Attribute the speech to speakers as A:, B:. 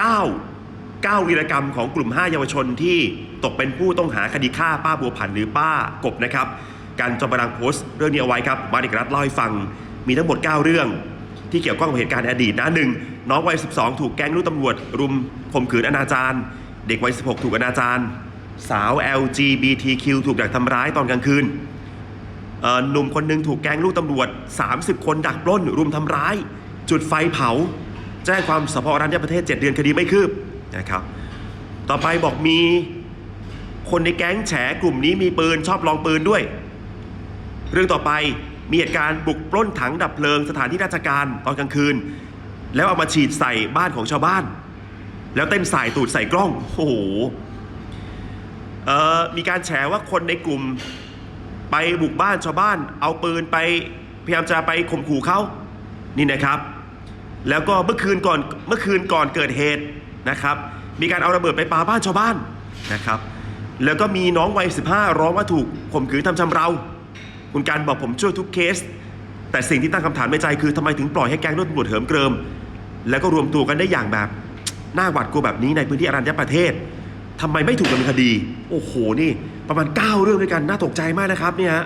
A: 9 9วีรกรรมของกลุ่ม 5 เยาวชนที่ตกเป็นผู้ต้องหาคดีฆ่าป้าบัวผันหรือป้ากบนะครับ การจอมบรังโพสต์เรื่องนี้เอาไว้ครับ มาดิกรัฐเล่าให้ฟัง มีทั้งหมด 9 เรื่อง ที่เกี่ยวข้องกับเหตุการณ์อดีตนะหนึ่งน้องวัย 12 ถูกแก๊งลูกตำรวจ รุมข่มขืนอนาจารเด็กวัย 16 ถูกอนาจารสาว LGBTQ ถูกดักทำร้ายตอนกลางคืนเอ่อหนุ่มคนหนึ่งถูกแก๊งลูกตำรวจ 30 คนดักปล้น รุมทำร้าย จุดไฟเผา แจ้งความสพอรัญญประเทศ 7 เดือนคดีไม่คืบนะครับ ต่อไปบอกมีคนในแก๊งแฉกลุ่มนี้มีปืนชอบลองปืนด้วย เรื่องต่อไปมีเหตุการณ์บุกปล้นถังดับเพลิงสถานที่ราชการตอนกลางคืน แล้วเอามาฉีดใส่บ้านของชาวบ้าน แล้วเต้นสายตูดใส่กล้องโอ้โหเอ่อมีการแฉว่าคนในกลุ่มไปบุกบ้านชาวบ้าน เอาปืนไปพยายามจะไปข่มขู่เขานี่นะครับ แล้วก็เมื่อคืนก่อนเมื่อคืนก่อนเกิดเหตุนะครับ มีการเอาระเบิดไปปาบ้านชาวบ้านนะครับ แล้วก็มีน้องวัย 15 ร้องว่าถูกข่มขืนทำชำเราคุณการบอกผมช่วยทุกเคส แต่สิ่งที่ตั้งคำถามในใจคือทำไมถึงปล่อยให้แก๊งรถตำรวจเหิมเกริม แล้วก็รวมตัวกันได้อย่างแบบน่าหวาดกลัวแบบนี้ในพื้นที่อรัญญประเทศทำไมไม่ถูกดำเนินคดี โอ้โหนี่ ประมาณ 9 เรื่องด้วยกันน่าตกใจมากนะครับเนี่ยฮะ